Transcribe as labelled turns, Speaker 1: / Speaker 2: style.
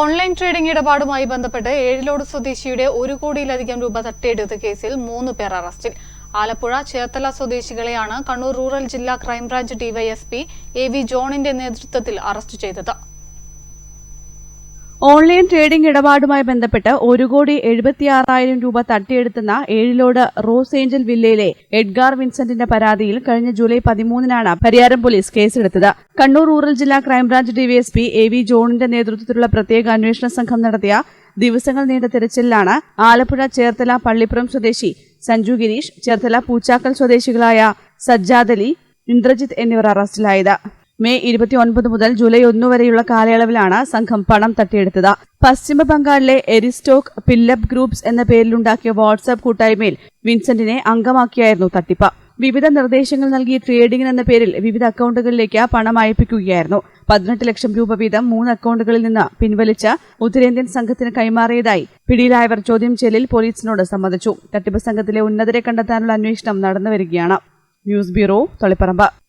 Speaker 1: Online trading ഇടപാടുമായി ബന്ധപ്പെട്ട് ഏഴിലോട് സ്വദേശിയുടെ ഒരു കോടിയിലധികം രൂപ തട്ടിയെടുത്ത കേസിൽ മൂന്ന് പേർ അറസ്റ്റിൽ. ആലപ്പുഴ ചേർത്തല സ്വദേശികളെയാണ് കണ്ണൂർ റൂറൽ ജില്ലാ crime branch DYSP A V ജോണിന്റെ നേതൃത്വത്തിൽ അറസ്റ്റ് ചെയ്തത്.
Speaker 2: ഓൺലൈൻ ട്രേഡിംഗ് ഇടപാടുമായി ബന്ധപ്പെട്ട് ഒരു കോടി എഴുപത്തിയാറായിരം രൂപ തട്ടിയെടുത്തുന്ന ഏഴിലോട് റോസ് ഏഞ്ചൽ വില്ലയിലെ എഡ്ഗാർ വിൻസെന്റിന്റെ പരാതിയിൽ കഴിഞ്ഞ ജൂലൈ പതിമൂന്നിനാണ് പരിയാരം പോലീസ് കേസെടുത്തത്. കണ്ണൂർ റൂറൽ ജില്ലാ crime branch DYSP A V ജോണിന്റെ നേതൃത്വത്തിലുള്ള പ്രത്യേക അന്വേഷണ സംഘം നടത്തിയ ദിവസങ്ങൾ നീണ്ട തിരച്ചിലാണ് ആലപ്പുഴ ചേർത്തല പള്ളിപ്പുറം സ്വദേശി സഞ്ജു ഗിരീഷ് ചേർത്തല പൂച്ചാക്കൽ സ്വദേശികളായ സജ്ജാദ് അലി ഇന്ദ്രജിത്ത് എന്നിവർ അറസ്റ്റിലായത്. മെയ് ഇരുപത്തിയൊൻപത് മുതൽ ജൂലൈ ഒന്ന് വരെയുള്ള കാലയളവിലാണ് സംഘം പണം തട്ടിയെടുത്തത്. പശ്ചിമ ബംഗാളിലെ എരിസ്റ്റോക്ക് പില്ലപ്പ് ഗ്രൂപ്പ്സ് എന്ന പേരിലുണ്ടാക്കിയ വാട്സാപ്പ് കൂട്ടായ്മയിൽ വിൻസെന്റിനെ അംഗമാക്കിയായിരുന്നു തട്ടിപ്പ്. വിവിധ നിർദ്ദേശങ്ങൾ നൽകി ട്രേഡിംഗ് എന്ന പേരിൽ വിവിധ അക്കൌണ്ടുകളിലേക്ക് പണം അയപ്പിക്കുകയായിരുന്നു. പതിനെട്ട് ലക്ഷം രൂപ വീതം മൂന്ന് അക്കൌണ്ടുകളിൽ നിന്ന് പിൻവലിച്ച ഉത്തരേന്ത്യൻ സംഘത്തിന് കൈമാറിയതായി പിടിയിലായവർ ചോദ്യം ചെയ്യലിൽ പോലീസിനോട് സമ്മതിച്ചു. തട്ടിപ്പ് സംഘത്തിലെ ഉന്നതരെ കണ്ടെത്താനുള്ള അന്വേഷണം നടന്നുവരികയാണ്. News bureau Taliparamba.